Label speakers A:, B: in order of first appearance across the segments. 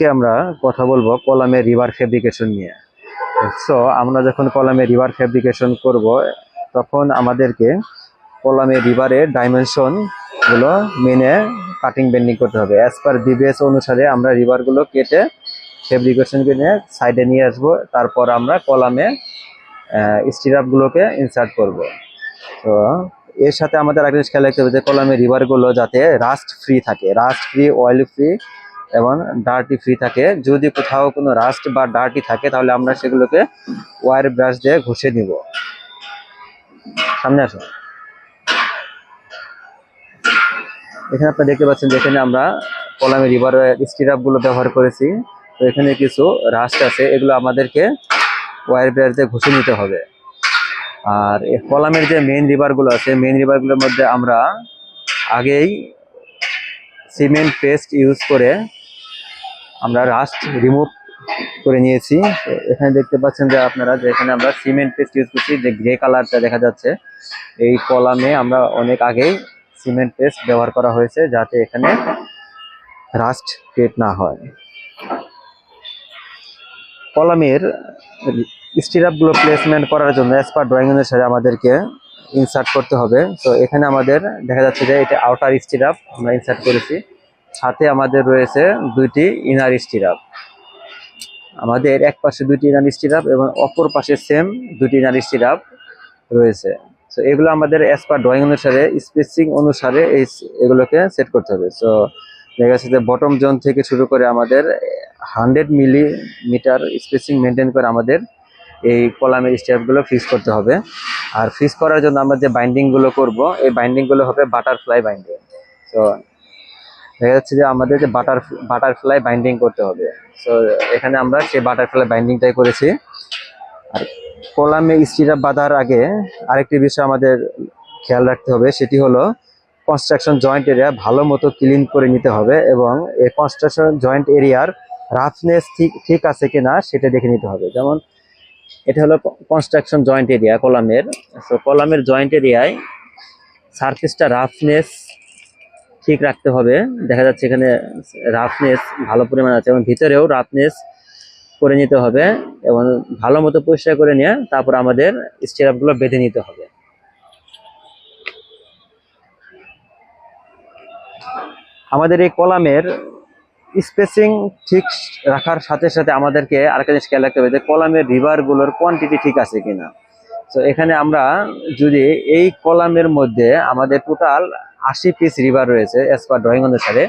A: আজকে আমরা কথা বলব কলামের রিভার ফেব্রিকেশন নিয়ে। সো আমরা যখন কলামে রিভার ফেব্রিকেশন করব, তখন আমাদেরকে কলামের রিভারের ডাইমেনশনগুলো মেনে কাটিং বেন্ডিং করতে হবে। অ্যাজ পার বিবিএস অনুসারে আমরা রিভারগুলো কেটে ফেব্রিকেশন নিয়ে সাইডে নিয়ে আসব, তারপর আমরা কলামে স্টিরাপগুলোকে ইনসার্ট করব। তো এর সাথে আমাদের জিনিস খেয়াল রাখতে হবে যে কলামের রিভারগুলো যাতে রাস্ট ফ্রি থাকে। রাস্ট ফ্রি অয়েল ফ্রি এবং ডার্টি ফ্রি থাকে। যদি কোথাও কোনো রাস্ট বা ডার্টি থাকে, তাহলে আমরা সেগুলোকে ওয়ার ব্রাশ দিয়ে ঘষে নিব। সামনে আসো এখানে আপনারা দেখতে পাচ্ছেন যেখানে আমরা কলামে রিভারের স্টিরাপগুলো ব্যবহার করেছি। তো এখানে কিছু রাস্ট আছে, এগুলো আমাদেরকে ওয়ার ব্রাশ দিয়ে ঘষে নিতে হবে। আর কলামের যে মেইন রিভারগুলো আছে মেইন রিভারগুলোর মধ্যে আমরা আগেই সিমেন্ট পেস্ট ইউজ করে আমরা রাস্ট রিমুভ করে নিয়েছি। এখানে দেখতে পাচ্ছেন যে আপনারা যে এখানে আমরা সিমেন্ট পেস্ট ইউজ করছি, যে গ্রে কালারটা দেখা যাচ্ছে, এই কলামে আমরা অনেক আগেই সিমেন্ট পেস্ট ব্যবহার করা হয়েছে যাতে এখানে রাস্ট ক্রিয়েট না হয়। কলামের স্টিরাপগুলো প্লেসমেন্ট করার জন্য অ্যাজ পার ড্রয়িং অনুসারে আমাদেরকে ইনসার্ট করতে হবে। তো এখানে আমাদের দেখা যাচ্ছে যে এটা আউটার স্টিরাপ আমরা ইনসার্ট করেছি। সাথে আমাদের রয়েছে দুইটি ইনার স্টিরাপ। আমাদের এক পাশে দুইটি ইনার স্টিরাপ এবং অপর পাশে সেম দুইটি ইনার স্টিরাপ রয়েছে। তো এগুলো আমাদের অ্যাজ পার ড্রয়িং অনুসারে স্পেসিং অনুসারে এই এগুলোকে সেট করতে হবে। সো দেখা যাচ্ছে যে বটম জোন থেকে শুরু করে আমাদের হান্ড্রেড মিলিমিটার স্পেসিং মেনটেন করে আমাদের এই কলামের স্টেপগুলো ফিক্স করতে হবে। আর ফিক্স করার জন্য আমরা যে বাইন্ডিংগুলো করব, এই বাইন্ডিংগুলো হবে বাটারফ্লাই বাইন্ডিং তো দেখা যাচ্ছে যে আমাদের যে বাটার বাটারফ্লাই বাইন্ডিং করতে হবে। সো এখানে আমরা সেই বাটারফ্লাই বাইন্ডিংটাই করেছি। আর কলামে স্টিরাপ বাঁধার আগে আরেকটি বিষয় আমাদের খেয়াল রাখতে হবে, সেটি হলো কনস্ট্রাকশন জয়েন্ট এরিয়া ভালো মতো ক্লিন করে নিতে হবে এবং এই কনস্ট্রাকশন জয়েন্ট এরিয়ার রাফনেস ঠিক ঠিক আছে কিনা সেটা দেখে নিতে হবে। যেমন, এটা হলো কনস্ট্রাকশন জয়েন্ট এরিয়া কলামের। তো কলামের জয়েন্ট এরিয়ায় সারফেসটা রাফনেস ঠিক রাখতে হবে। দেখা যাচ্ছে এখানে রাফনেস ভালো পরিমাণ আছে এবং ভিতরেও রাফনেস করে নিতে হবে এবং ভালো মতো পরিষ্কার করে নিয়ে তারপর আমাদের স্টেরাপগুলো বেঁধে নিতে হবে। আমাদের এই কলামের স্পেসিং ঠিক রাখার সাথে সাথে আমাদেরকে আরেকটা জিনিস খেয়াল রাখতে হবে যে কলামের রিভারগুলোর কোয়ান্টিটি ঠিক আছে কিনা। তো এখানে আমরা যদি এই কলামের মধ্যে আমাদের টোটাল আশি পিস রিভার রয়েছে অ্যাজ পার ড্রয়িং অনুসারে।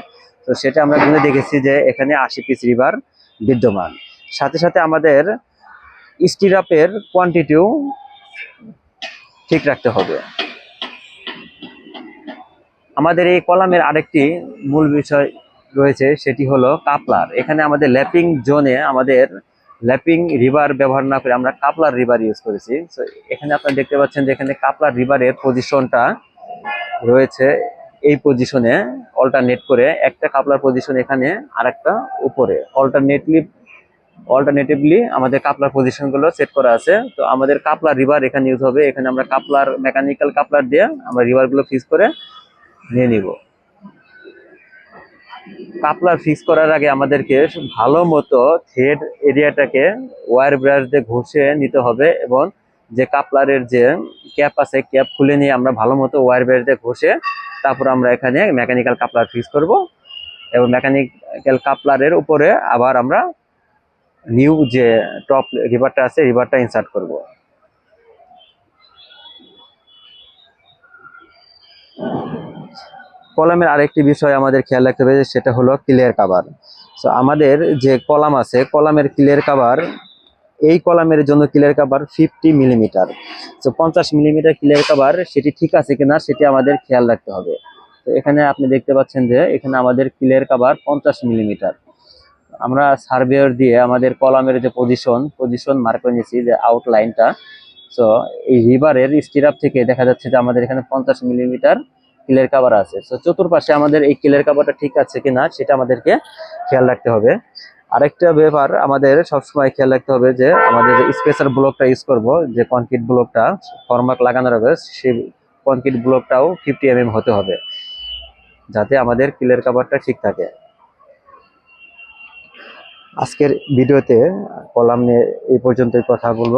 A: তো সেটা আমরা গুনে দেখেছি যে এখানে আশি পিস রিভার বিদ্যমান। সাথে সাথে আমাদের স্টিরাপের কোয়ান্টিটিও ঠিক রাখতে হবে। আমাদের এই কলামের আরেকটি মূল বিষয় রয়েছে, সেটি হলো কাপলার। এখানে আমাদের ল্যাপিং জোনে আমাদের ল্যাপিং রিভার ব্যবহার না করে আমরা কাপলার রিভার ইউজ করেছি। তো এখানে আপনারা দেখতে পাচ্ছেন যে এখানে কাপলার রিভারের পজিশনটা রয়েছে এই পজিশনে অল্টারনেট করে একটা কাপলার পজিশন এখানে আর একটা উপরে। অল্টারনেটলি অল্টারনেটিভলি আমাদের কাপলার পজিশনগুলো সেট করা আছে। তো আমাদের কাপলার রিভার এখানে ইউজ হবে। এখানে আমরা কাপলার মেকানিক্যাল কাপলার দিয়ে আমরা রিভারগুলো ফিক্স করে নিয়ে নিব। কাপলার ফিক্স করার আগে আমাদেরকে ভালো মতো থ্রেড এরিয়াটাকে ওয়ার ব্রাশ দিয়ে ঘষে নিতে হবে এবং যে কাপলারের যে ক্যাপ আছে, ক্যাপ খুলে নিয়ে আমরা ভালো মতো ওয়ার ব্রাশ দিয়ে ঘষে তারপর আমরা এখানে মেকানিক্যাল কাপলার ফিক্স করব এবং মেকানিক্যাল কাপলারের উপরে আবার আমরা নিউ যে টপ রিভারটা আছে রিভারটা ইনসার্ট করব। কলামের আরেকটি বিষয় আমাদের খেয়াল রাখতে হবে, সেটা হলো ক্লিয়ার কাভার সো আমাদের যে কলাম আছে, কলামের ক্লিয়ার কাভার এই কলামের জন্য ক্লিয়ার কাভার ফিফটি মিলিমিটার তো পঞ্চাশ মিলিমিটার ক্লিয়ার কাভার সেটি ঠিক আছে কিনা সেটি আমাদের খেয়াল রাখতে হবে। তো এখানে আপনি দেখতে পাচ্ছেন যে, এখানে আমাদের ক্লিয়ার কাভার পঞ্চাশ মিলিমিটার আমরা সার্ভেয়ার দিয়ে আমাদের কলামের যে পজিশন পজিশন মার্ক করে নিয়েছি যে আউটলাইনটা সো এই রিভারের স্টিরাপ থেকে দেখা যাচ্ছে যে আমাদের এখানে পঞ্চাশ মিলিমিটার ক্লিয়ার কাভার আছে। তো চতুর্পাশে আমাদের এই ক্লিয়ার কাভারটা ঠিক আছে কিনা সেটা আমাদেরকে খেয়াল রাখতে হবে। আরেকটা ব্যাপার আমাদের সবসময় খেয়াল রাখতে হবে যে আমাদের যে স্পেসার ব্লকটা ইউজ করব, যে কনক্রিট ব্লকটা ফরমাক লাগানো হবে সেই কনক্রিট ব্লকটাও ফিফটি এম হতে হবে, যাতে আমাদের ক্লিয়ার কাভারটা ঠিক থাকে। আজকের ভিডিওতে, কলাম নিয়ে এই পর্যন্তই কথা বলব।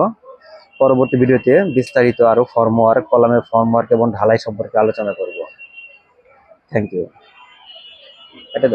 A: পরবর্তী ভিডিওতে বিস্তারিত আরও ফর্মওয়ার্ক কলামের ফর্মওয়ার্ক এবং ঢালাই সম্পর্কে আলোচনা করব। Thank you